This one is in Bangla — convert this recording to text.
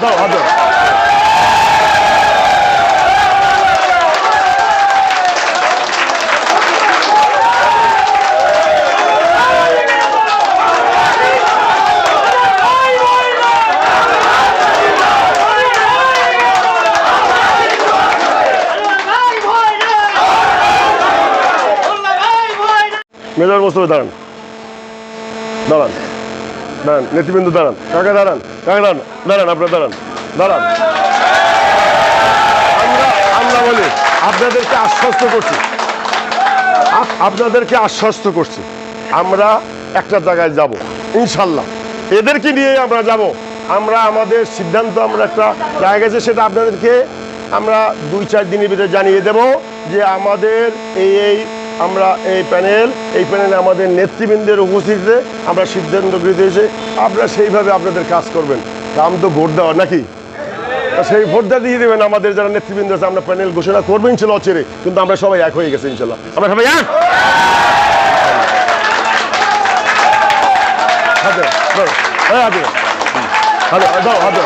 দাও দাও। মেজর মোস্তফা দাঁড়ান দাঁড়ান দাঁড়ান, নেতৃবৃন্দ দাঁড়ান। কাকা দাঁড়ান কাকা দাঁড়ান দাঁড়ান, আপনার দাঁড়ান দাঁড়ান। আমরা আমরা বলি, আপনাদেরকে আশ্বস্ত করছি। আপনাদেরকে আশ্বস্ত করছি। আমরা একটা জায়গায় যাব, ইনশাল্লাহ। এদেরকে নিয়ে আমরা যাব। আমরা, আমাদের সিদ্ধান্ত আমরা একটা জায়গা আছে সেটা আপনাদেরকে আমরা দুই, চার দিনের ভিতরে জানিয়ে দেব যে আমাদের এই এই আমরা এই প্যানেল, এই প্যানেলে আমাদের নেতৃবৃন্দের উপস্থিতিতে আমরা সিদ্ধান্ত গৃহীত হয়েছে। আপনারা সেইভাবে আপনাদের কাজ করবেন। কাম তো ভোট দেওয়া নাকি? সেই ভোটটা দিয়ে দেবেন আমাদের যারা নেতৃবৃন্দ আছে, আমরা প্যানেল ঘোষণা করব ইনশাল্লাহ অচেরে। কিন্তু আমরা সবাই এক হয়ে গেছে ইনশাল্লাহ। আমরা সবাই এক? হাতে এই হাতে দাও। হাতে